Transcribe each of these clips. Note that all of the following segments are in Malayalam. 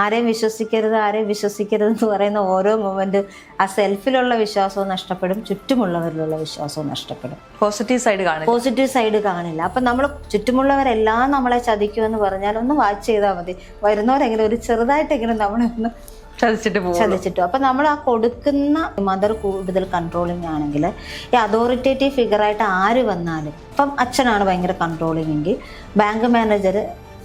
ആരെയും വിശ്വസിക്കരുത് ആരെയും വിശ്വസിക്കരുത് എന്ന് പറയുന്ന ഓരോ മൊമെന്റും ആ സെൽഫിലുള്ള വിശ്വാസവും നഷ്ടപ്പെടും ചുറ്റുമുള്ളവരിലുള്ള വിശ്വാസവും നഷ്ടപ്പെടും. പോസിറ്റീവ് സൈഡ് കാണില്ല പോസിറ്റീവ് സൈഡ് കാണില്ല അപ്പം നമ്മൾ ചുറ്റുമുള്ളവരെല്ലാം നമ്മളെ ചതിക്കുമെന്ന് പറഞ്ഞാൽ ഒന്ന് വാച്ച് ചെയ്താൽ മതി. വരുന്നവരെങ്കിലും ഒരു ചെറുതായിട്ടെങ്കിലും നമ്മളെ ഒന്ന് ചതിച്ചിട്ട് പോകും ചതിച്ചിട്ടു. അപ്പം നമ്മൾ ആ കൊടുക്കുന്ന മദർ കൂടുതൽ കൺട്രോളിങ് ആണെങ്കിൽ ഈ അതോറിറ്റേറ്റീവ് ഫിഗറായിട്ട് ആര് വന്നാലും ഇപ്പം അച്ഛനാണ് ഭയങ്കര കൺട്രോളിങ് എങ്കിൽ ബാങ്ക് മാനേജർ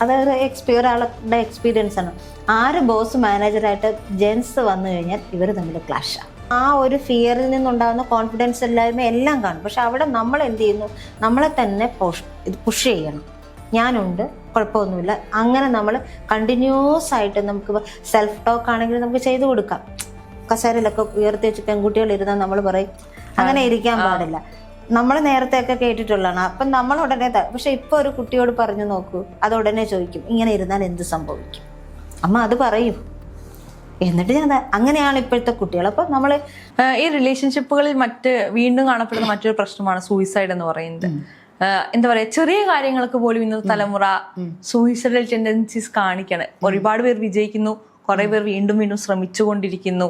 അതായത് എക്സ്പീ ഒരാളുടെ എക്സ്പീരിയൻസ് ആണ്. ആര് ബോസ് മാനേജറായിട്ട് ജെൻസ് വന്നു കഴിഞ്ഞാൽ ഇവർ തമ്മിൽ ക്ലാഷാണ് ആ. ഒരു ഫിയറിൽ നിന്നുണ്ടാകുന്ന കോൺഫിഡൻസ് ഇല്ലായ്മ എല്ലാം കാണും. പക്ഷെ അവിടെ നമ്മൾ എന്ത് ചെയ്യുന്നു? നമ്മളെ തന്നെ പോഷ് ഇത് പുഷ് ചെയ്യണം. ഞാനുണ്ട് കുഴപ്പമൊന്നുമില്ല. അങ്ങനെ നമ്മൾ കണ്ടിന്യൂസ് ആയിട്ട് നമുക്ക് സെൽഫ് ടോക്ക് ആണെങ്കിൽ നമുക്ക് ചെയ്തു കൊടുക്കാം. കസേരയിലൊക്കെ ഉയർത്തി വെച്ച് പെൺകുട്ടികൾ ഇരുന്നാൽ നമ്മൾ പറയും അങ്ങനെ ഇരിക്കാൻ പാടില്ല. നമ്മൾ നേരത്തെ ഒക്കെ കേട്ടിട്ടുള്ളതാണ്. അപ്പം നമ്മൾ ഉടനെ പക്ഷെ ഇപ്പൊ ഒരു കുട്ടിയോട് പറഞ്ഞു നോക്കൂ അത് ഉടനെ ചോദിക്കും ഇങ്ങനെ ഇരുന്നാൽ എന്ത് സംഭവിക്കും? അമ്മ അത് പറയും. എന്നിട്ട് ഞാൻ അങ്ങനെയാണ് ഇപ്പോഴത്തെ കുട്ടികൾ. അപ്പം നമ്മൾ ഈ റിലേഷൻഷിപ്പുകളിൽ മറ്റ് വീണ്ടും കാണപ്പെടുന്ന മറ്റൊരു പ്രശ്നമാണ് സൂയിസൈഡ് എന്ന് പറയുന്നത്. എന്താ പറയാ ചെറിയ കാര്യങ്ങൾക്ക് പോലും ഇന്നത്തെ തലമുറ സൂയിസൈഡൽ ടെൻഡൻസീസ് കാണിക്കണം. ഒരുപാട് പേർ വിജയിക്കുന്നു കുറെ പേർ വീണ്ടും വീണ്ടും ശ്രമിച്ചുകൊണ്ടിരിക്കുന്നു.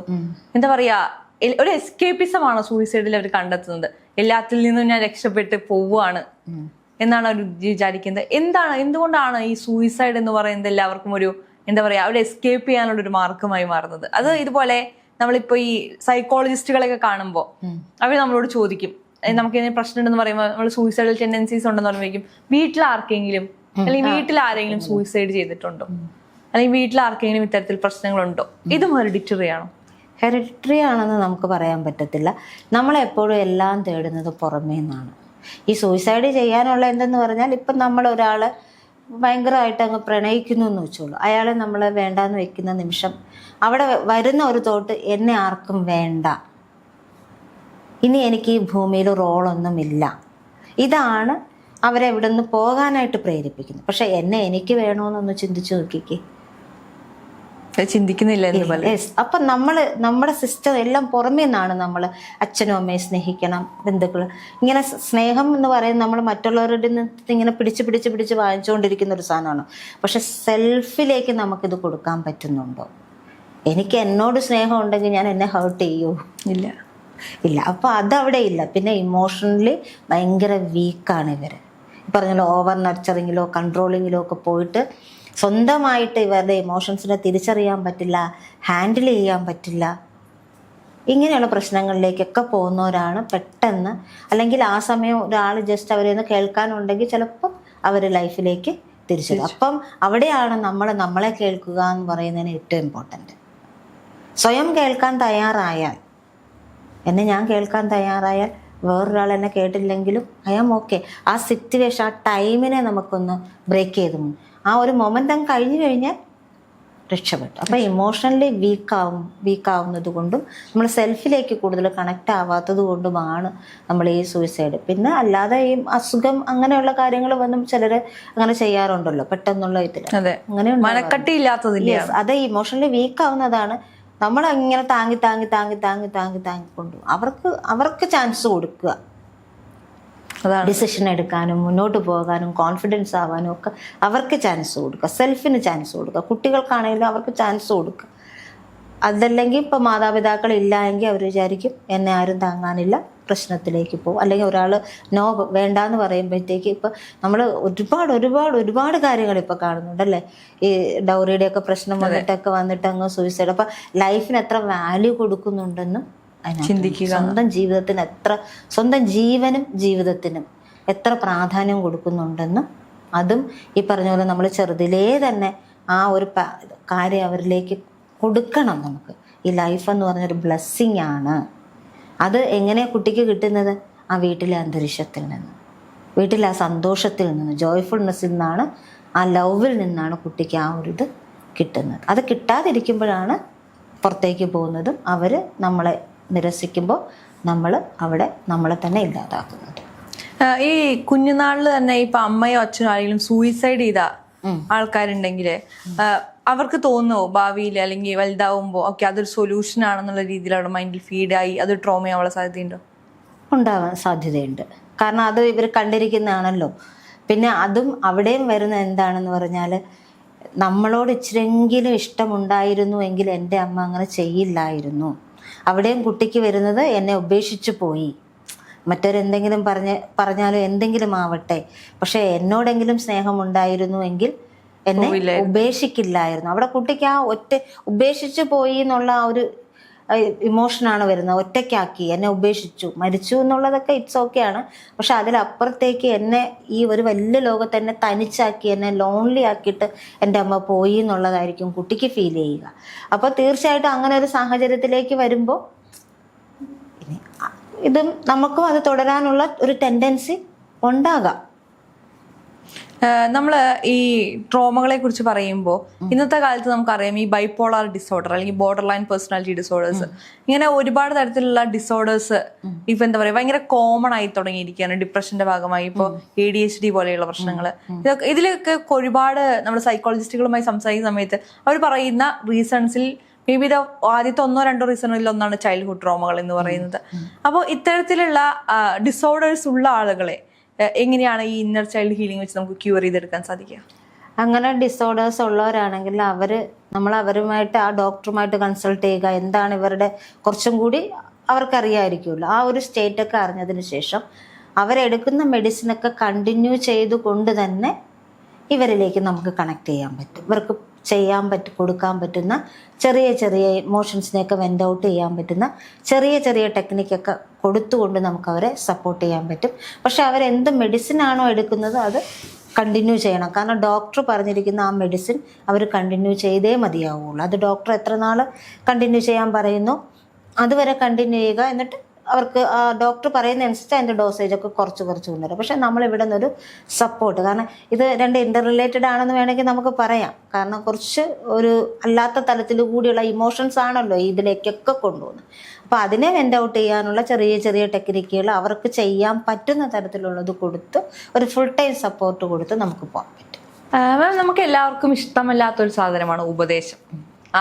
എന്താ പറയാ ഒരു എസ്കേപ്പിസമാണ് സൂയിസൈഡിൽ അവർ കണ്ടെത്തുന്നത്? എല്ലാത്തിൽ നിന്നും ഞാൻ രക്ഷപ്പെട്ട് പോവുകയാണ് എന്നാണ് അവർ വിചാരിക്കുന്നത്. എന്താണ് എന്തുകൊണ്ടാണ് ഈ സൂയിസൈഡ് എന്ന് പറയുന്നത് എല്ലാവർക്കും ഒരു എന്താ പറയാ ഒരു എസ്കേപ്പ് ചെയ്യാനുള്ള ഒരു മാർഗമായി മാറുന്നത്? അത് ഇതുപോലെ നമ്മളിപ്പോ ഈ സൈക്കോളജിസ്റ്റുകളെയൊക്കെ കാണുമ്പോൾ അവർ നമ്മളോട് ചോദിക്കും. "ഏ, നമുക്ക് ഇതിന് പ്രശ്നം ഉണ്ടെന്ന് പറയുമ്പോൾ നമ്മൾ സൂയിസൈഡൽ ടെൻഡൻസീസ് ഉണ്ടെന്ന് പറയുമ്പോഴേക്കും വീട്ടിൽ ആർക്കെങ്കിലും അല്ലെങ്കിൽ വീട്ടിൽ ആരെങ്കിലും സൂയിസൈഡ് ചെയ്തിട്ടുണ്ടോ? അല്ലെങ്കിൽ വീട്ടിൽ ആർക്കെങ്കിലും ഇത്തരത്തിൽ പ്രശ്നങ്ങളുണ്ടോ? ഇതും ഹെറിഡിറ്ററി ആണോ? ഹെറിറ്ററി ആണെന്ന് നമുക്ക് പറയാൻ പറ്റത്തില്ല. നമ്മളെപ്പോഴും എല്ലാം തേടുന്നത് പുറമേ നിന്നാണ്. ഈ സൂയിസൈഡ് ചെയ്യാനുള്ള എന്തെന്ന് പറഞ്ഞാൽ ഇപ്പം നമ്മൾ ഒരാൾ ഭയങ്കരമായിട്ട് അങ്ങ് പ്രണയിക്കുന്നു എന്ന് വെച്ചോളൂ. അയാളെ നമ്മൾ വേണ്ടാന്ന് വെക്കുന്ന നിമിഷം അവിടെ വരുന്ന ഒരു തോട്ട് എന്നെ ആർക്കും വേണ്ട. ഇനി എനിക്ക് ഈ ഭൂമിയിൽ റോളൊന്നുമില്ല. ഇതാണ് അവരെ ഇവിടെ നിന്ന് പോകാനായിട്ട് പ്രേരിപ്പിക്കുന്നത്. പക്ഷെ എന്നെ എനിക്ക് വേണമെന്നൊന്ന് ചിന്തിച്ചു നോക്കിക്കേ. ചിന്തിക്കുന്നില്ല അപ്പം നമ്മൾ നമ്മുടെ സിസ്റ്റം എല്ലാം പുറമേ നിന്നാണ് നമ്മൾ അച്ഛനും അമ്മയെ സ്നേഹിക്കണം ബന്ധുക്കൾ ഇങ്ങനെ സ്നേഹം എന്ന് പറയുന്നത് നമ്മൾ മറ്റുള്ളവരുടെ നിന്ന് ഇങ്ങനെ പിടിച്ച് പിടിച്ച് പിടിച്ച് വാങ്ങിച്ചുകൊണ്ടിരിക്കുന്ന ഒരു സാധനമാണ്. പക്ഷെ സെൽഫിലേക്ക് നമുക്കിത് കൊടുക്കാൻ പറ്റുന്നുണ്ടോ? എനിക്ക് എന്നോട് സ്നേഹം ഉണ്ടെങ്കിൽ ഞാൻ എന്നെ ഹേർട്ട് ചെയ്യൂ? ഇല്ല. ഇല്ല. അപ്പോൾ അതവിടെ ഇല്ല. പിന്നെ ഇമോഷണലി ഭയങ്കര വീക്കാണ് ഇവർ പറഞ്ഞല്ലോ ഓവർ നർച്ചറിങ്ങിലോ കൺട്രോളിങ്ങിലോ ഒക്കെ പോയിട്ട് സ്വന്തമായിട്ട് ഇവരുടെ ഇമോഷൻസിനെ തിരിച്ചറിയാൻ പറ്റില്ല ഹാൻഡിൽ ചെയ്യാൻ പറ്റില്ല. ഇങ്ങനെയുള്ള പ്രശ്നങ്ങളിലേക്കൊക്കെ പോകുന്നവരാണ് പെട്ടെന്ന്. അല്ലെങ്കിൽ ആ സമയം ഒരാൾ ജസ്റ്റ് അവരെ ഒന്ന് കേൾക്കാനുണ്ടെങ്കിൽ ചിലപ്പം അവർ ലൈഫിലേക്ക് തിരിച്ചു അപ്പം അവിടെയാണ് നമ്മൾ നമ്മളെ കേൾക്കുക എന്ന് പറയുന്നതിന് ഏറ്റവും ഇമ്പോർട്ടന്റ് സ്വയം കേൾക്കാൻ തയ്യാറായാൽ എന്നെ ഞാൻ കേൾക്കാൻ തയ്യാറായാൽ വേറൊരാൾ എന്നെ കേട്ടില്ലെങ്കിലും ഐ ആം ഓക്കെ ആ സിറ്റുവേഷൻ ആ ടൈമിനെ നമുക്കൊന്ന് ബ്രേക്ക് ചെയ്തു. ആ ഒരു മൊമെന്റം കഴിഞ്ഞു കഴിഞ്ഞാൽ രക്ഷപ്പെട്ടു. അപ്പം ഇമോഷണലി വീക്കാവും വീക്കാവുന്നത് കൊണ്ടും നമ്മൾ സെൽഫിലേക്ക് കൂടുതൽ കണക്ട് ആവാത്തത് കൊണ്ടുമാണ് നമ്മൾ ഈ സൂയിസൈഡ് പിന്നെ അല്ലാതെ ഈ അസുഖം അങ്ങനെയുള്ള കാര്യങ്ങൾ വന്നും ചിലർ അങ്ങനെ ചെയ്യാറുണ്ടല്ലോ പെട്ടെന്നുള്ള ഇതിൽ അതെ. അങ്ങനെ അത് ഇമോഷണലി വീക്ക് ആവുന്നതാണ്. നമ്മൾ ഇങ്ങനെ താങ്ങി താങ്ങി താങ്ങി താങ്ങി താങ്ങി താങ്ങി കൊണ്ടുപോകും അവർക്ക് അവർക്ക് ചാൻസ് കൊടുക്കുക. ഡിസിഷൻ എടുക്കാനും മുന്നോട്ട് പോകാനും കോൺഫിഡൻസ് ആവാനും ഒക്കെ അവർക്ക് ചാൻസ് കൊടുക്കുക. സെൽഫിന് ചാൻസ് കൊടുക്കുക. കുട്ടികൾക്കാണെങ്കിലും അവർക്ക് ചാൻസ് കൊടുക്കുക. അതല്ലെങ്കിൽ ഇപ്പം മാതാപിതാക്കൾ ഇല്ല എങ്കിൽ അവർ വിചാരിക്കും എന്നെ ആരും താങ്ങാനില്ല പ്രശ്നത്തിലേക്ക് പോകും. അല്ലെങ്കിൽ ഒരാൾ നോ വേണ്ട എന്ന് പറയുമ്പോഴത്തേക്ക് ഇപ്പം നമ്മൾ ഒരുപാട് ഒരുപാട് ഒരുപാട് കാര്യങ്ങൾ ഇപ്പം കാണുന്നുണ്ടല്ലേ ഈ ഡൗറിയുടെയൊക്കെ പ്രശ്നം വന്നിട്ടൊക്കെ വന്നിട്ട് അങ്ങ് സൂയിസൈഡ് അപ്പം ലൈഫിന് എത്ര വാല്യൂ കൊടുക്കുന്നുണ്ടെന്നും ചിന്തിക്കുക. സ്വന്തം ജീവിതത്തിന് എത്ര സ്വന്തം ജീവനും ജീവിതത്തിനും എത്ര പ്രാധാന്യം കൊടുക്കുന്നുണ്ടെന്നും അതും ഈ പറഞ്ഞ പോലെ നമ്മൾ ചെറുതിലേ തന്നെ ആ ഒരു കാര്യം അവരിലേക്ക് കൊടുക്കണം നമുക്ക്. ഈ ലൈഫ് എന്ന് പറഞ്ഞൊരു ബ്ലെസ്സിങ് ആണ്. അത് എങ്ങനെ കുട്ടിക്ക് കിട്ടുന്നത്? ആ വീട്ടിലെ അന്തരീക്ഷത്തിൽ നിന്ന്. വീട്ടിലെ ആ സന്തോഷത്തിൽ നിന്ന് ജോയ്ഫുൾനെസ്സിൽ നിന്നാണ് ആ ലവിൽ നിന്നാണ് കുട്ടിക്ക് ആ ഒരു ഇത് കിട്ടുന്നത്. അത് കിട്ടാതിരിക്കുമ്പോഴാണ് പുറത്തേക്ക് പോകുന്നതും അവർ നമ്മളെ നിരസിക്കുമ്പോൾ നമ്മൾ അവിടെ നമ്മളെ തന്നെ ഇല്ലാതാക്കുന്നുണ്ട്. ഈ കുഞ്ഞുനാളിൽ തന്നെ ഇപ്പൊ അമ്മയോ അച്ഛനോ ആരെങ്കിലും സൂയിസൈഡ് ചെയ്ത. ആൾക്കാരുണ്ടെങ്കിൽ അവർക്ക് തോന്നുമോ ഭാവിയിൽ അല്ലെങ്കിൽ വലുതാവുമ്പോൾ ഓക്കെ അതൊരു സൊല്യൂഷൻ ആണെന്നുള്ള രീതിയിൽ അവിടെ മൈൻഡിൽ ഫീഡായി അത് ട്രോമയാവാനുള്ള സാധ്യതയുണ്ടോ? ഉണ്ടാവാൻ സാധ്യതയുണ്ട്. കാരണം അത് ഇവർ കണ്ടിരിക്കുന്നതാണല്ലോ. പിന്നെ അതും അവിടെയും വരുന്ന എന്താണെന്ന് പറഞ്ഞാൽ നമ്മളോട് ഇച്ചിരെങ്കിലും ഇഷ്ടമുണ്ടായിരുന്നു എങ്കിൽ എന്റെ അമ്മ അങ്ങനെ ചെയ്യില്ലായിരുന്നു. അവിടെയും കുട്ടിക്ക് വരുന്നത് എന്നെ ഉപേക്ഷിച്ചു പോയി. മറ്റൊരെന്തെങ്കിലും പറഞ്ഞ് പറഞ്ഞാലും എന്തെങ്കിലും ആവട്ടെ. പക്ഷെ എന്നോടെങ്കിലും സ്നേഹമുണ്ടായിരുന്നു എങ്കിൽ എന്നെ ഉപേക്ഷിക്കില്ലായിരുന്നു. അവിടെ കുട്ടിക്ക് ആ ഒറ്റ ഉപേക്ഷിച്ചു പോയി എന്നുള്ള ആ ഒരു ഇമോഷനാണ് വരുന്നത്. ഒറ്റയ്ക്കാക്കി എന്നെ ഉപേക്ഷിച്ചു മരിച്ചു എന്നുള്ളതൊക്കെ ഇറ്റ്സ് ഓക്കെ ആണ്. പക്ഷെ അതിലപ്പുറത്തേക്ക് എന്നെ ഈ ഒരു വലിയ ലോകത്ത് എന്നെ തനിച്ചാക്കി എന്നെ ലോൺലി ആക്കിയിട്ട് എന്റെ അമ്മ പോയി എന്നുള്ളതായിരിക്കും കുട്ടിക്ക് ഫീൽ ചെയ്യുക. അപ്പോൾ തീർച്ചയായിട്ടും അങ്ങനെ ഒരു സാഹചര്യത്തിലേക്ക് വരുമ്പോൾ ഇതും നമുക്കും അത് തുടരാനുള്ള ഒരു ടെൻഡൻസി ഉണ്ടാകാം. നമ്മൾ ഈ ട്രോമകളെ കുറിച്ച് പറയുമ്പോൾ ഇന്നത്തെ കാലത്ത് നമുക്കറിയാം ഈ ബൈപ്പോളാർ ഡിസോർഡർ അല്ലെങ്കിൽ ബോർഡർ ലൈൻ പേഴ്സണാലിറ്റി ഡിസോർഡേഴ്സ് ഇങ്ങനെ ഒരുപാട് തരത്തിലുള്ള ഡിസോർഡേഴ്സ് ഇപ്പൊ എന്താ പറയുക ഭയങ്കര കോമൺ ആയി തുടങ്ങിയിരിക്കുകയാണ്. ഡിപ്രഷന്റെ ഭാഗമായി ഇപ്പോൾ എ ഡി എച്ച് ഡി പോലെയുള്ള പ്രശ്നങ്ങൾ ഇതൊക്കെ ഇതിലൊക്കെ ഒരുപാട് നമ്മൾ സൈക്കോളജിസ്റ്റുകളുമായി സംസാരിക്കുന്ന സമയത്ത് അവർ പറയുന്ന റീസൺസിൽ മേ ബി ആദ്യത്തെ ഒന്നോ രണ്ടോ റീസണിൽ ഒന്നാണ് ചൈൽഡ്ഹുഡ് ട്രോമകൾ എന്ന് പറയുന്നത്. അപ്പോൾ ഇത്തരത്തിലുള്ള ഡിസോർഡേഴ്സ് ഉള്ള ആളുകളെ എങ്ങനെയാണ് ഈ ഇന്നർ ചൈൽഡ് ഹീലിംഗ് വെച്ച് നമുക്ക് ക്യൂർ ചെയ്തെടുക്കാൻ സാധിക്കുക? അങ്ങനെ ഡിസോർഡേഴ്സ് ഉള്ളവരാണെങ്കിൽ അവർ നമ്മൾ അവരുമായിട്ട് ആ ഡോക്ടറുമായിട്ട് കൺസൾട്ട് ചെയ്യുക. എന്താണ് ഇവരുടെ കുറച്ചും കൂടി അവർക്കറിയായിരിക്കുമല്ലോ. ആ ഒരു സ്റ്റേറ്റൊക്കെ അറിഞ്ഞതിന് ശേഷം അവരെടുക്കുന്ന മെഡിസിനൊക്കെ കണ്ടിന്യൂ ചെയ്തുകൊണ്ട് തന്നെ ഇവരിലേക്ക് നമുക്ക് കണക്ട് ചെയ്യാൻ പറ്റും. ഇവർക്ക് ചെയ്യാൻ പറ്റും കൊടുക്കാൻ പറ്റുന്ന ചെറിയ ചെറിയ ഇമോഷൻസിനെയൊക്കെ വെൻഡ് ഔട്ട് ചെയ്യാൻ പറ്റുന്ന ചെറിയ ചെറിയ ടെക്നിക്കൊക്കെ കൊടുത്തുകൊണ്ട് നമുക്ക് അവരെ സപ്പോർട്ട് ചെയ്യാൻ പറ്റും. പക്ഷെ അവരെന്ത് മെഡിസിൻ ആണോ എടുക്കുന്നത് അത് കണ്ടിന്യൂ ചെയ്യണം. കാരണം ഡോക്ടർ പറഞ്ഞിരിക്കുന്ന ആ മെഡിസിൻ അവർ കണ്ടിന്യൂ ചെയ്തേ മതിയാവുള്ളൂ. അത് ഡോക്ടർ എത്ര നാൾ കണ്ടിന്യൂ ചെയ്യാൻ പറയുന്നു? അതുവരെ കണ്ടിന്യൂ ചെയ്യുക എന്നിട്ട് അവർക്ക് ഡോക്ടർ പറയുന്ന അനുസരിച്ച് അതിന്റെ ഡോസേജ് ഒക്കെ കുറച്ച് കുറച്ച് കൊണ്ടുവരും. പക്ഷെ നമ്മൾ ഇവിടെ നിന്നൊരു സപ്പോർട്ട് കാരണം ഇത് രണ്ട് ഇന്റർ റിലേറ്റഡ് ആണെന്ന് വേണമെങ്കിൽ നമുക്ക് പറയാം. കാരണം കുറച്ച് ഒരു അല്ലാത്ത തലത്തിൽ കൂടിയുള്ള ഇമോഷൻസ് ആണല്ലോ ഇതിലേക്കൊക്കെ കൊണ്ടുപോകുന്നത്. അപ്പോൾ അതിനെ വെന്റ് ഔട്ട് ചെയ്യാനുള്ള ചെറിയ ചെറിയ ടെക്നിക്കുകൾ അവർക്ക് ചെയ്യാൻ പറ്റുന്ന തരത്തിലുള്ളത് കൊടുത്ത് ഒരു ഫുൾ ടൈം സപ്പോർട്ട് കൊടുത്ത് നമുക്ക് പോകാൻ പറ്റും. മാം നമുക്ക് എല്ലാവർക്കും ഇഷ്ടമല്ലാത്തൊരു സാധനമാണ് ഉപദേശം.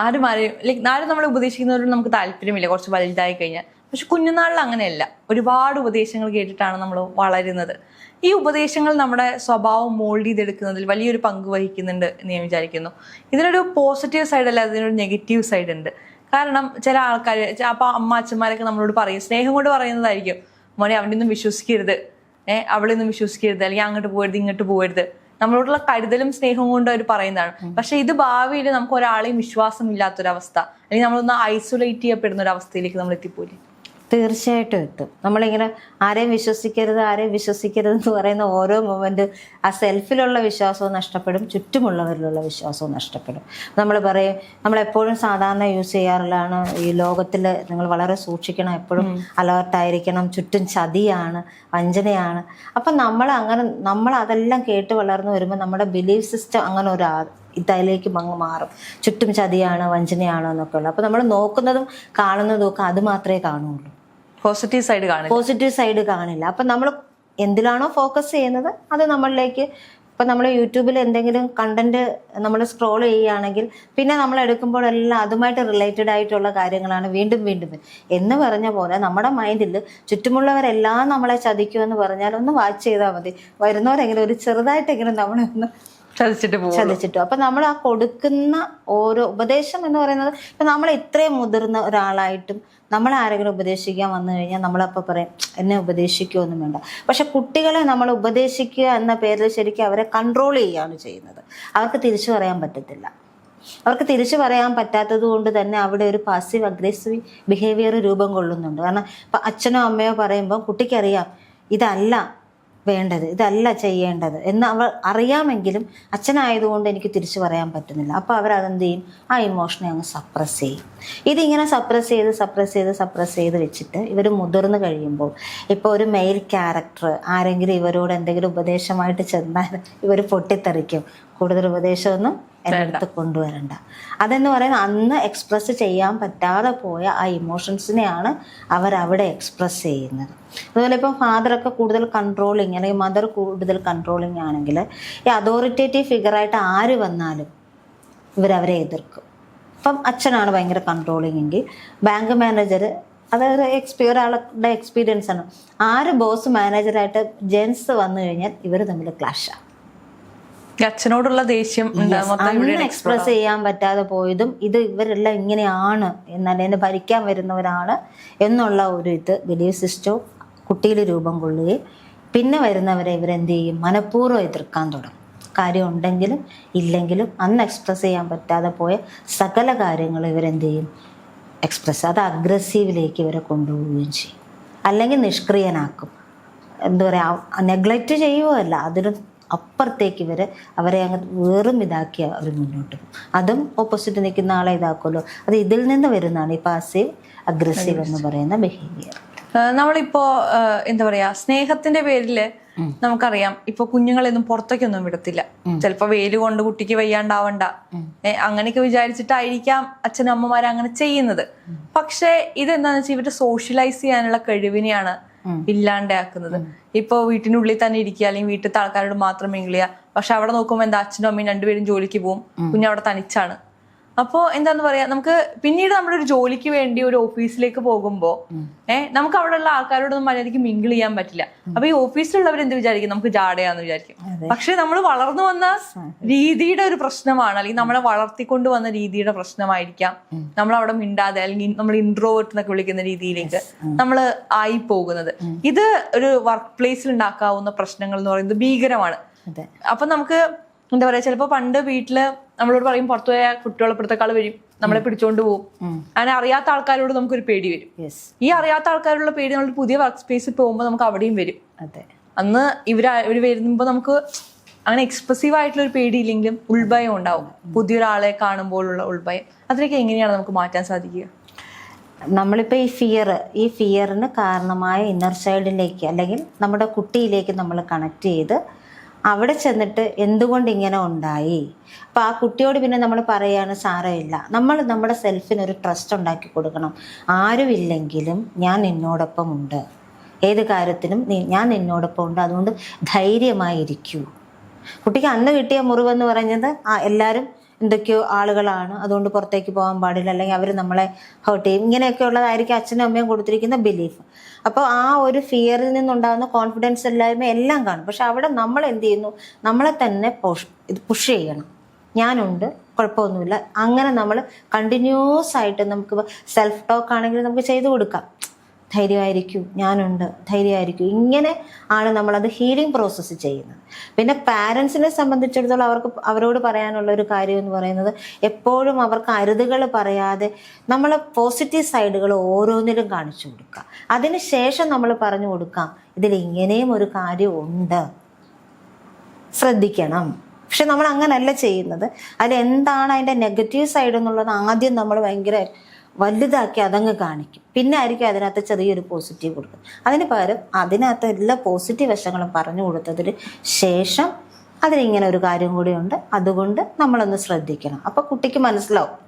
ആരും ആരെയും ലൈക്ക് ആരും നമ്മളെ ഉപദേശിക്കുന്നവരും നമുക്ക് താല്പര്യമില്ല. കുറച്ച് വലുതായി കഴിഞ്ഞാൽ. പക്ഷെ കുഞ്ഞുനാളിൽ അങ്ങനെയല്ല. ഒരുപാട് ഉപദേശങ്ങൾ കേട്ടിട്ടാണ് നമ്മൾ വളരുന്നത്. ഈ ഉപദേശങ്ങൾ നമ്മുടെ സ്വഭാവം മോൾഡ് ചെയ്തെടുക്കുന്നതിൽ വലിയൊരു പങ്ക് വഹിക്കുന്നുണ്ട് എന്ന് ഞാൻ വിചാരിക്കുന്നു. ഇതിനൊരു പോസിറ്റീവ് സൈഡ് അല്ല അതിനൊരു നെഗറ്റീവ് സൈഡ് ഉണ്ട്. കാരണം ചില ആൾക്കാർ അപ്പം അമ്മ അച്ഛന്മാരൊക്കെ നമ്മളോട് പറയും സ്നേഹം കൊണ്ട് പറയുന്നതായിരിക്കും. മോനെ അവന്റെ ഒന്നും വിശ്വസിക്കരുത്. ഏഹ് അവളെ ഒന്നും വിശ്വസിക്കരുത്. അല്ലെങ്കിൽ അങ്ങോട്ട് പോകരുത് ഇങ്ങോട്ട് പോകരുത്. നമ്മളോടുള്ള കരുതലും സ്നേഹവും കൊണ്ട് അവർ പറയുന്നതാണ്. പക്ഷെ ഇത് ഭാവിയിൽ നമുക്ക് ഒരാളെയും വിശ്വാസമില്ലാത്തൊരവസ്ഥ അല്ലെങ്കിൽ നമ്മളൊന്ന് ഐസൊലേറ്റ് ചെയ്യപ്പെടുന്ന ഒരു അവസ്ഥയിലേക്ക് നമ്മൾ എത്തിപ്പോയില്ലേ തീർച്ചയായിട്ടും എത്തും. നമ്മളിങ്ങനെ ആരെയും വിശ്വസിക്കരുത് ആരെയും വിശ്വസിക്കരുത് എന്ന് പറയുന്ന ഓരോ മൊമെന്റ് ആ സെൽഫിലുള്ള വിശ്വാസവും നഷ്ടപ്പെടും ചുറ്റുമുള്ളവരിലുള്ള വിശ്വാസവും നഷ്ടപ്പെടും. നമ്മൾ പറയും നമ്മളെപ്പോഴും സാധാരണ യൂസ് ചെയ്യാറുള്ളതാണ് ഈ ലോകത്തിൽ നിങ്ങൾ വളരെ സൂക്ഷിക്കണം എപ്പോഴും അലേർട്ടായിരിക്കണം ചുറ്റും ചതിയാണ് വഞ്ചനയാണ്. അപ്പം നമ്മൾ അങ്ങനെ നമ്മൾ അതെല്ലാം കേട്ട് വളർന്നു വരുമ്പോൾ നമ്മുടെ ബിലീഫ് സിസ്റ്റം അങ്ങനെ ഒരു ഇതിലേക്ക് അങ്ങ് മാറും. ചുറ്റും ചതിയാണ് വഞ്ചനയാണോ എന്നൊക്കെ ഉള്ളത്. അപ്പോൾ നമ്മൾ നോക്കുന്നതും കാണുന്നതും ഒക്കെ അത് മാത്രമേ കാണുള്ളൂ. പോസിറ്റീവ് സൈഡ് കാണില്ല. പോസിറ്റീവ് സൈഡ് കാണില്ല. അപ്പം നമ്മൾ എന്തിലാണോ ഫോക്കസ് ചെയ്യുന്നത് അത് നമ്മളിലേക്ക് ഇപ്പം നമ്മൾ യൂട്യൂബിൽ എന്തെങ്കിലും കണ്ടന്റ് നമ്മൾ സ്ക്രോൾ ചെയ്യുകയാണെങ്കിൽ പിന്നെ നമ്മൾ എടുക്കുമ്പോഴെല്ലാം അതുമായിട്ട് റിലേറ്റഡ് ആയിട്ടുള്ള കാര്യങ്ങളാണ് വീണ്ടും വീണ്ടും. എന്ന് പറഞ്ഞ പോലെ നമ്മുടെ മൈൻഡിൽ ചുറ്റുമുള്ളവരെല്ലാം നമ്മളെ ചതിക്കുമെന്ന് പറഞ്ഞാൽ ഒന്ന് വാച്ച് ചെയ്താൽ മതി. വരുന്നവരെങ്കിലും ഒരു ചെറുതായിട്ടെങ്കിലും നമ്മളെ ഒന്ന് ചതിച്ചിട്ട് ചതിച്ചിട്ടു അപ്പൊ നമ്മൾ ആ കൊടുക്കുന്ന ഓരോ ഉപദേശം എന്ന് പറയുന്നത് ഇപ്പൊ നമ്മൾ ഇത്രയും മുതിർന്ന ഒരാളായിട്ടും നമ്മൾ ആരെങ്കിലും ഉപദേശിക്കാൻ വന്നു കഴിഞ്ഞാൽ നമ്മളപ്പോൾ പറയും എന്നെ ഉപദേശിക്കുമൊന്നും വേണ്ട. പക്ഷെ കുട്ടികളെ നമ്മൾ ഉപദേശിക്കുക എന്ന പേരിൽ ശരിക്കും അവരെ കൺട്രോൾ ചെയ്യുകയാണ് ചെയ്യുന്നത്. അവർക്ക് തിരിച്ചു പറയാൻ പറ്റത്തില്ല. അവർക്ക് തിരിച്ചു പറയാൻ പറ്റാത്തത് കൊണ്ട് തന്നെ അവിടെ ഒരു പാസീവ് അഗ്രസീവ് ബിഹേവിയർ രൂപം കൊള്ളുന്നുണ്ട്. കാരണം അച്ഛനോ അമ്മയോ പറയുമ്പോൾ കുട്ടിക്കറിയാം ഇതല്ല വേണ്ടത് ഇതല്ല ചെയ്യേണ്ടത് എന്ന് അവർ അറിയാമെങ്കിലും അച്ഛനായതുകൊണ്ട് എനിക്ക് തിരിച്ചു പറയാൻ പറ്റുന്നില്ല. അപ്പോൾ അവരതെന്ത് ചെയ്യും? ആ ഇമോഷനെ അങ്ങ് സപ്രസ് ചെയ്യും. ഇതിങ്ങനെ സപ്രസ് ചെയ്ത് സപ്രസ് ചെയ്ത് സപ്രസ് ചെയ്ത് വെച്ചിട്ട് ഇവർ മുതിർന്നു കഴിയുമ്പോൾ ഇപ്പോൾ ഒരു മെയിൽ ക്യാരക്ടർ ആരെങ്കിലും ഇവരോട് എന്തെങ്കിലും ഉപദേശമായിട്ട് ചെന്നാൽ ഇവർ പൊട്ടിത്തെറിക്കും. കൂടുതൽ ഉപദേശമൊന്നും എന്റെ അടുത്ത് കൊണ്ടുവരണ്ട. അതെന്ന് പറയുന്നത് അന്ന് എക്സ്പ്രസ് ചെയ്യാൻ പറ്റാതെ പോയ ആ ഇമോഷൻസിനെയാണ് അവിടെ എക്സ്പ്രസ് ചെയ്യുന്നത്. അതുപോലെ ഇപ്പം ഫാദറൊക്കെ കൂടുതൽ കൺട്രോളിങ് അല്ലെങ്കിൽ മദർ കൂടുതൽ കൺട്രോളിങ് ആണെങ്കിൽ ഈ അതോറിറ്റേറ്റീവ് ഫിഗറായിട്ട് ആര് വന്നാലും ഇവരവരെ എതിർക്കും. ഇപ്പം അച്ഛനാണ് ഭയങ്കര കൺട്രോളിങ് എങ്കിൽ ബാങ്ക് മാനേജർ അതൊരു എക്സ്പീ ഒരാളുടെ എക്സ്പീരിയൻസ് ആണ്. ആര് ബോസ് മാനേജറായിട്ട് ജെൻസ് വന്നു കഴിഞ്ഞാൽ ഇവർ തമ്മിൽ ക്ലാഷാണ് അച്ഛനോടുള്ള ദേഷ്യം അന്ന് എക്സ്പ്രസ് ചെയ്യാൻ പറ്റാതെ പോയതും ഇത് ഇവരെല്ലാം ഇങ്ങനെയാണ് എന്നാൽ എന്നെ ഭരിക്കാൻ വരുന്നവരാണ് എന്നുള്ള ഒരു ഇത് ബിലീവ് സിസ്റ്റം കുട്ടിയിൽ രൂപം കൊള്ളുകയും പിന്നെ വരുന്നവരെ ഇവരെന്ത് ചെയ്യും? മനഃപൂർവം എതിർക്കാൻ തുടങ്ങും. കാര്യം ഉണ്ടെങ്കിലും ഇല്ലെങ്കിലും അന്ന് എക്സ്പ്രസ് ചെയ്യാൻ പറ്റാതെ പോയ സകല കാര്യങ്ങളും ഇവരെന്ത് ചെയ്യും? എക്സ്പ്രസ് അത് അഗ്രസീവിലേക്ക് ഇവരെ കൊണ്ടുപോവുകയും ചെയ്യും. അല്ലെങ്കിൽ നിഷ്ക്രിയനാക്കും. എന്താ പറയുക നെഗ്ലക്റ്റ് ചെയ്യുകയല്ല. അതിന് അപ്പുറത്തേക്ക് ഇവർ അവരെ അങ്ങ് വേറും ഇതാക്കി അവർ മുന്നോട്ട് പോകും. അതും ഓപ്പോസിറ്റ് നിൽക്കുന്ന ആളെ ഇതാക്കുമല്ലോ. അത് ഇതിൽ നിന്ന് വരുന്നതാണ് ഈ പാസീവ് അഗ്രസീവ് എന്ന് പറയുന്ന ബിഹേവിയർ നമ്മളിപ്പോ എന്താ പറയാ സ്നേഹത്തിന്റെ പേരിൽ നമുക്കറിയാം ഇപ്പൊ കുഞ്ഞുങ്ങളെയൊന്നും പുറത്തേക്കൊന്നും വിടത്തില്ല. ചിലപ്പോ വെയിൽ കൊണ്ട് കുട്ടിക്ക് വയ്യാണ്ടാവണ്ട. അങ്ങനെയൊക്കെ വിചാരിച്ചിട്ടായിരിക്കാം അച്ഛനും അമ്മമാരും അങ്ങനെ ചെയ്യുന്നത് പക്ഷേ ഇതെന്താണെന്ന് വെച്ചാൽ ഇവരുടെ സോഷ്യലൈസ് ചെയ്യാനുള്ള കഴിവിനെയാണ് ഇല്ലാണ്ടാക്കുന്നത്. ഇപ്പൊ വീട്ടിനുള്ളിൽ തന്നെ ഇരിക്കുക അല്ലെങ്കിൽ വീട്ടിലത്തെ ആൾക്കാരോട് മാത്രം മിങ്കിളിയ പക്ഷെ അവിടെ നോക്കുമ്പോൾ എന്താ അച്ഛനും അമ്മയും രണ്ടുപേരും ജോലിക്ക് പോകും. കുഞ്ഞവിടെ തനിച്ചാണ്. അപ്പോ എന്താന്ന് പറയാ നമുക്ക് പിന്നീട് നമ്മുടെ ഒരു ജോലിക്ക് വേണ്ടി ഒരു ഓഫീസിലേക്ക് പോകുമ്പോ ഏഹ് നമുക്ക് അവിടെയുള്ള ആൾക്കാരോടൊന്നും മര്യാദയ്ക്ക് മിങ്കിൾ ചെയ്യാൻ പറ്റില്ല. അപ്പൊ ഈ ഓഫീസിലുള്ളവർ എന്ത് വിചാരിക്കും? നമുക്ക് ജാടയാന്ന് വിചാരിക്കും. പക്ഷെ നമ്മൾ വളർന്നു വന്ന രീതിയുടെ ഒരു പ്രശ്നമാണ്. അല്ലെങ്കിൽ നമ്മളെ വളർത്തിക്കൊണ്ട് വന്ന രീതിയുടെ പ്രശ്നമായിരിക്കാം നമ്മൾ അവിടെ മിണ്ടാതെ അല്ലെങ്കിൽ നമ്മൾ ഇൻട്രോവേർട്ട് എന്നൊക്കെ വിളിക്കുന്ന രീതിയിലേക്ക് നമ്മൾ ആയി പോകുന്നത്. ഇത് ഒരു വർക്ക് പ്ലേസിൽ ഉണ്ടാക്കാവുന്ന പ്രശ്നങ്ങൾ എന്ന് പറയുന്നത് ഭീകരമാണ്. അപ്പൊ നമുക്ക് എന്താ പറയാ ചിലപ്പോ പണ്ട് വീട്ടിൽ നമ്മളോട് പറയും പുറത്തു പോയ കുട്ടികളെ പിടുത്തക്കാൾ വരും. നമ്മളെ പിടിച്ചോണ്ട് പോകും അങ്ങനെ അറിയാത്ത ആൾക്കാരോട് നമുക്കൊരു പേടി വരും. ഈ അറിയാത്ത ആൾക്കാരോടുള്ള പേടി നമ്മൾ പുതിയ വർക്ക് സ്പേസിൽ പോകുമ്പോൾ നമുക്ക് അവിടെയും വരും. അതെ. അന്ന് ഇവർ ഇവർ വരുമ്പോ നമുക്ക് അങ്ങനെ എക്സ്പ്രസീവ് ആയിട്ടുള്ള ഒരു പേടിയില്ലെങ്കിലും ഉൾഭയം ഉണ്ടാവും. പുതിയൊരാളെ കാണുമ്പോഴുള്ള ഉൾഭയം. അതിനൊക്കെ എങ്ങനെയാണ് നമുക്ക് മാറ്റാൻ സാധിക്കുക? നമ്മളിപ്പോൾ ഈ ഫിയർ ഈ ഫിയറിന് കാരണമായ ഇന്നർ ചൈൽഡിലേക്ക് അല്ലെങ്കിൽ നമ്മുടെ കുട്ടിയിലേക്ക് നമ്മൾ കണക്ട് ചെയ്ത് അവിടെ ചെന്നിട്ട് എന്തുകൊണ്ട് ഇങ്ങനെ ഉണ്ടായി? അപ്പോൾ ആ കുട്ടിയോട് പിന്നെ നമ്മൾ പറയാണ് സാരമില്ല നമ്മൾ നമ്മുടെ സെൽഫിന് ഒരു ട്രസ്റ്റ് ഉണ്ടാക്കി കൊടുക്കണം. ആരുമില്ലെങ്കിലും ഞാൻ നിന്നോടൊപ്പം ഉണ്ട്. ഏത് കാര്യത്തിനും ഞാൻ നിന്നോടൊപ്പം ഉണ്ട്. അതുകൊണ്ട് ധൈര്യമായിരിക്കൂ. കുട്ടിക്ക് അന്ന് കിട്ടിയ മുറിവെന്ന് പറഞ്ഞത് ആ എല്ലാവരും എന്തൊക്കെയോ ആളുകളാണ്. അതുകൊണ്ട് പുറത്തേക്ക് പോകാൻ പാടില്ല. അല്ലെങ്കിൽ അവർ നമ്മളെ ഹേർട്ട് ചെയ്യും. ഇങ്ങനെയൊക്കെ ഉള്ളതായിരിക്കും അച്ഛനും അമ്മയും കൊടുത്തിരിക്കുന്ന ബിലീഫ് അപ്പോൾ ആ ഒരു ഫിയറിൽ നിന്നുണ്ടാകുന്ന കോൺഫിഡൻസ് ഇല്ലായ്മ എല്ലാം കാണും. പക്ഷെ അവിടെ നമ്മൾ എന്ത് ചെയ്യുന്നു? നമ്മളെ തന്നെ പുഷ് ഇത് പുഷ് ചെയ്യണം. ഞാനുണ്ട് കുഴപ്പമൊന്നുമില്ല. അങ്ങനെ നമ്മൾ കണ്ടിന്യൂസ് ആയിട്ട് നമുക്ക് സെൽഫ് ടോക്ക് ആണെങ്കിൽ നമുക്ക് ചെയ്തു കൊടുക്കാം. ധൈര്യമായിരിക്കൂ ഞാനുണ്ട് ധൈര്യമായിരിക്കും. ഇങ്ങനെ ആണ് നമ്മളത് ഹീലിംഗ് പ്രോസസ്സ് ചെയ്യുന്നത്. പിന്നെ പാരൻസിനെ സംബന്ധിച്ചിടത്തോളം അവർക്ക് അവരോട് പറയാനുള്ള ഒരു കാര്യം എന്ന് പറയുന്നത് എപ്പോഴും അവർക്ക് അരുതുകൾ പറയാതെ നമ്മൾ പോസിറ്റീവ് സൈഡുകൾ ഓരോന്നിലും കാണിച്ചു കൊടുക്കുക. അതിനുശേഷം നമ്മൾ പറഞ്ഞു കൊടുക്കാം ഇതിൽ ഇങ്ങനെയും ഒരു കാര്യം ഉണ്ട്. ശ്രദ്ധിക്കണം. പക്ഷെ നമ്മൾ അങ്ങനല്ല ചെയ്യുന്നത്. അതിൽ എന്താണ് അതിന്റെ നെഗറ്റീവ് സൈഡ് എന്നുള്ളത് ആദ്യം നമ്മൾ ഭയങ്കര വലുതാക്കി അതങ്ങ് കാണിക്കും. പിന്നെ ആയിരിക്കും അതിനകത്ത് ചെറിയൊരു പോസിറ്റീവ് കൊടുക്കുന്നത് അതിന് പകരം അതിനകത്ത് എല്ലാ പോസിറ്റീവ് വശങ്ങളും പറഞ്ഞു കൊടുത്തതിന് ശേഷം അതിനിങ്ങനെ ഒരു കാര്യം കൂടിയുണ്ട് അതുകൊണ്ട് നമ്മളൊന്ന് ശ്രദ്ധിക്കണം. അപ്പോൾ കുട്ടിക്ക് മനസ്സിലാവും.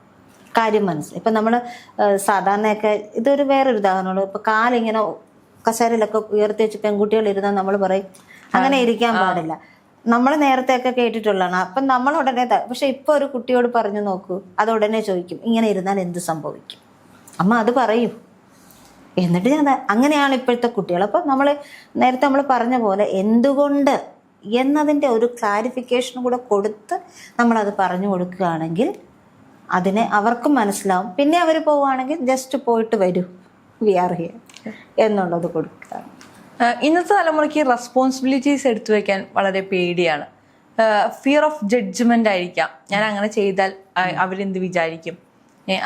കാര്യം മനസ്സിലായി ഇപ്പം നമ്മൾ സാധാരണയൊക്കെ ഇതൊരു വേറൊരു ഉദാഹരണമാണ്. ഇപ്പോൾ കാലിങ്ങനെ കസേരയിലൊക്കെ ഉയർത്തി വെച്ച് പെൺകുട്ടികൾ ഇരുന്നാൽ നമ്മൾ പറയും അങ്ങനെ ഇരിക്കാൻ പാടില്ല. നമ്മൾ നേരത്തെയൊക്കെ കേട്ടിട്ടുള്ളതാണ്. അപ്പം നമ്മൾ ഉടനെ പക്ഷെ ഇപ്പൊ ഒരു കുട്ടിയോട് പറഞ്ഞു നോക്കൂ അത് ഉടനെ ചോദിക്കും ഇങ്ങനെ ഇരുന്നാൽ എന്ത് സംഭവിക്കും? അമ്മ അത് പറയും. എന്നിട്ട് ഞാൻ അങ്ങനെയാണ് ഇപ്പോഴത്തെ കുട്ടികൾ. അപ്പോൾ നമ്മൾ നേരത്തെ നമ്മൾ പറഞ്ഞ പോലെ എന്തുകൊണ്ട് എന്നതിന്റെ ഒരു ക്ലാരിഫിക്കേഷൻ കൂടെ കൊടുത്ത് നമ്മളത് പറഞ്ഞു കൊടുക്കുകയാണെങ്കിൽ അതിനെ അവർക്കും മനസ്സിലാവും. പിന്നെ അവർ പോവുകയാണെങ്കിൽ ജസ്റ്റ് പോയിട്ട് വരൂ. വി ആർ ഹിയർ എന്നുള്ളത് കൊടുക്കുക ഇന്നത്തെ തലമുറയ്ക്ക് റെസ്പോൺസിബിലിറ്റീസ് എടുത്തു വയ്ക്കാൻ വളരെ പേടിയാണ്. ഫിയർ ഓഫ് ജഡ്ജ്മെന്റ് ആയിരിക്കാം. ഞാൻ അങ്ങനെ ചെയ്താൽ അവരെന്ത് വിചാരിക്കും?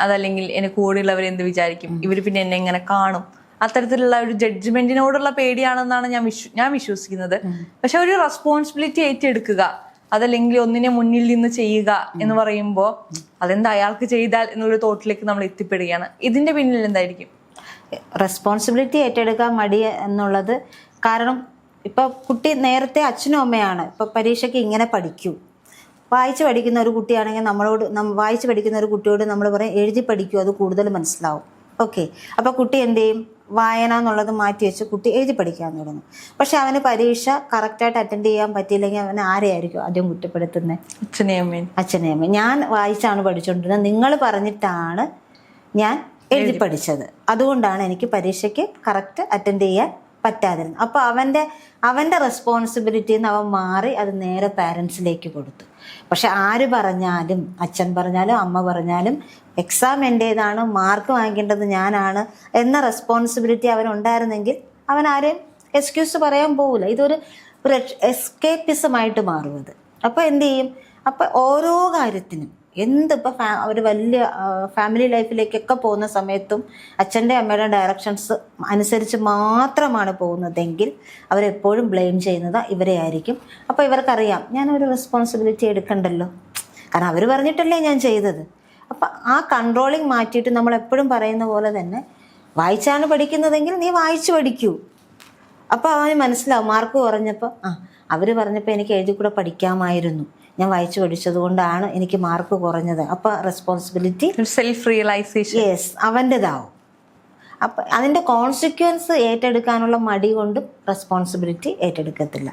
അതല്ലെങ്കിൽ എന്നെ കൂടെയുള്ളവർ എന്ത് വിചാരിക്കും? ഇവർ പിന്നെ എന്നെ എങ്ങനെ കാണും? അത്തരത്തിലുള്ള ഒരു ജഡ്ജ്മെന്റിനോടുള്ള പേടിയാണെന്നാണ് ഞാൻ വിശ്വ ഞാൻ വിശ്വസിക്കുന്നത്. പക്ഷെ ഒരു റെസ്പോൺസിബിലിറ്റി ഏറ്റെടുക്കുക അതല്ലെങ്കിൽ ഒന്നിനെ മുന്നിൽ നിന്ന് ചെയ്യുക എന്ന് പറയുമ്പോൾ അതെന്താ അയാൾക്ക് ചെയ്താൽ എന്നൊരു തോട്ടിലേക്ക് നമ്മൾ എത്തിപ്പെടുകയാണ്. ഇതിന്റെ പിന്നിൽ എന്തായിരിക്കും? റെസ്പോൺസിബിലിറ്റി ഏറ്റെടുക്കാൻ മടി എന്നുള്ളത് കാരണം ഇപ്പൊ കുട്ടി നേരത്തെ അച്ഛനും അമ്മയാണ്. ഇപ്പൊ പരീക്ഷയ്ക്ക് ഇങ്ങനെ പഠിക്കൂ. വായിച്ച് പഠിക്കുന്ന ഒരു കുട്ടിയാണെങ്കിൽ നമ്മളോട് വായിച്ച് പഠിക്കുന്ന ഒരു കുട്ടിയോട് നമ്മൾ പറയും എഴുതി പഠിക്കൂ അത് കൂടുതൽ മനസ്സിലാവും. ഓക്കെ. അപ്പോൾ കുട്ടി എന്ത് ചെയ്യും? വായന എന്നുള്ളത് മാറ്റി വെച്ച് കുട്ടി എഴുതി പഠിക്കാൻ തുടങ്ങും. പക്ഷെ അവന് പരീക്ഷ കറക്റ്റായിട്ട് അറ്റൻഡ് ചെയ്യാൻ പറ്റിയില്ലെങ്കിൽ അവൻ ആരെയായിരിക്കും ആദ്യം കുറ്റപ്പെടുത്തുന്നത് അച്ഛനെയമ്മ അച്ഛനെയമ്മ ഞാൻ വായിച്ചാണ് പഠിച്ചുകൊണ്ടിരുന്നത് നിങ്ങൾ പറഞ്ഞിട്ടാണ് ഞാൻ എഴുതി പഠിച്ചത്. അതുകൊണ്ടാണ് എനിക്ക് പരീക്ഷയ്ക്ക് കറക്റ്റ് അറ്റൻഡ് ചെയ്യാൻ പറ്റാതിരുന്നത്. അപ്പോൾ അവന്റെ അവന്റെ റെസ്പോൺസിബിലിറ്റിയിൽ നിന്ന് അവൻ മാറി അത് നേരെ പാരൻസിലേക്ക് കൊടുത്തു. പക്ഷെ ആര് പറഞ്ഞാലും അച്ഛൻ പറഞ്ഞാലും അമ്മ പറഞ്ഞാലും എക്സാം എന്റേതാണ് മാർക്ക് വാങ്ങിക്കേണ്ടത് ഞാനാണ് എന്ന റെസ്പോൺസിബിലിറ്റി അവനുണ്ടായിരുന്നെങ്കിൽ അവൻ ആരെയും എക്സ്ക്യൂസ് പറയാൻ പോകില്ല ഇതൊരു ഒരു എസ്കേപ്പിസമായിട്ട് മാറും അത്. അപ്പോൾ എന്ത് ചെയ്യും? അപ്പോൾ ഓരോ കാര്യത്തിനും എന്തിപ്പോൾ ഫാ ഒരു വലിയ ഫാമിലി ലൈഫിലേക്കൊക്കെ പോകുന്ന സമയത്തും അച്ഛന്റെ അമ്മയുടെ ഡയറക്ഷൻസ് അനുസരിച്ച് മാത്രമാണ് പോകുന്നതെങ്കിൽ അവരെപ്പോഴും ബ്ലെയിം ചെയ്യുന്നത് ഇവരെ ആയിരിക്കും. അപ്പോൾ ഇവർക്കറിയാം ഞാനൊരു റെസ്പോൺസിബിലിറ്റി എടുക്കണ്ടല്ലോ. കാരണം അവർ പറഞ്ഞിട്ടല്ലേ ഞാൻ ചെയ്തത്. അപ്പം ആ കൺട്രോളിങ് മാറ്റിയിട്ട് നമ്മൾ എപ്പോഴും പറയുന്ന പോലെ തന്നെ വായിച്ചാണ് പഠിക്കുന്നതെങ്കിൽ നീ വായിച്ചു പഠിക്കൂ. അപ്പോൾ അവന് മനസ്സിലാവും മാർക്ക് കുറഞ്ഞപ്പോൾ ആ അവർ പറഞ്ഞപ്പോൾ എനിക്ക് എഴുതി കൂടെ പഠിക്കാമായിരുന്നു. ഞാൻ വായിച്ചു പഠിച്ചത് കൊണ്ടാണ് എനിക്ക് മാർക്ക് കുറഞ്ഞത്. അപ്പോൾ റെസ്പോൺസിബിലിറ്റി സെൽഫ് റിയലൈസേഷൻ യെസ് അവന്റെതാവും അപ്പം അതിന്റെ കോൺസിക്വൻസ് ഏറ്റെടുക്കാനുള്ള മടി കൊണ്ട് റെസ്പോൺസിബിലിറ്റി ഏറ്റെടുക്കത്തില്ല.